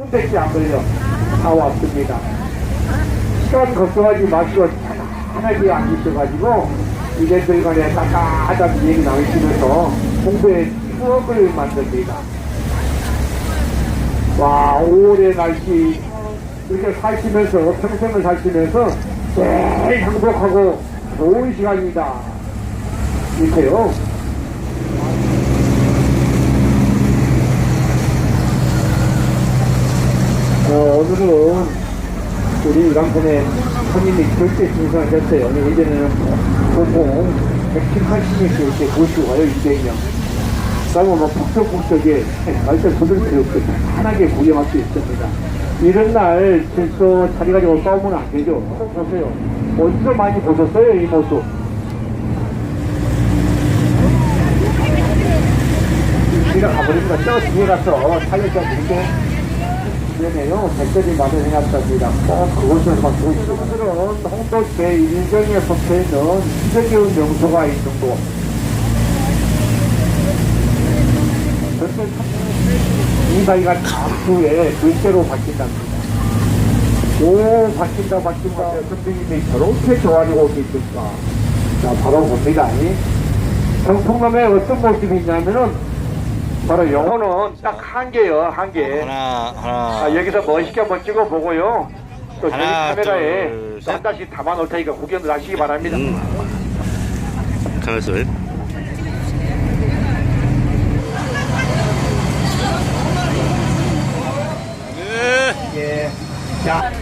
손대지 안 걸려 다 왔습니다. 시간 걱정하지 마시고 편하게 앉으셔가지고 이래들 간에 따뜻한 얘기 나누시면서 공부에 추억을 만듭니다. 와 올해 날씨 이렇게 사시면서 평생을 사시면서 제일 행복하고 좋은 시간이다. 이렇게요. 어, 오늘은 우리 유람선에 손님이 절대 신선하셨어요. 오늘 이제는 보통 180명씩 이렇게 모시고 가요, 200명. 그러면 뭐 북적북적에 날짜 두들 필요 없이 편하게 구경할 수 있습니다. 이런 날 질서 자리 가지고 싸우면 안 되죠. 보세요. 어디서 많이 보셨어요, 이 모습? 우리가 가버립니다. 저 뒤에 가서 살려줘 드릴게. 그러네요. 백설이 마련해놨답니다. 꼭 그곳에서만 보시고. 오늘은 홍도 제1경에 속해 있는 희석기운 명소가 있는 곳. 이 바위가 잠수에 물개로 바뀐답니다. 오, 바뀐다, 바뀐다. 선생님이 저렇게 좋아하고 계실까. 자, 바로 봅니다. 정통남에 어떤 모습이 있냐면은, 바로 영어는 딱한 개요, 한 개. 하나 하나 아, 여기서 멋있게 한번 찍어보고요. 또 저희 하나, 카메라에 둘, 또 셋. 한 장씩 담아놓을 테니까 구경을 하시기 바랍니다. 음. 가만있어 예. 자.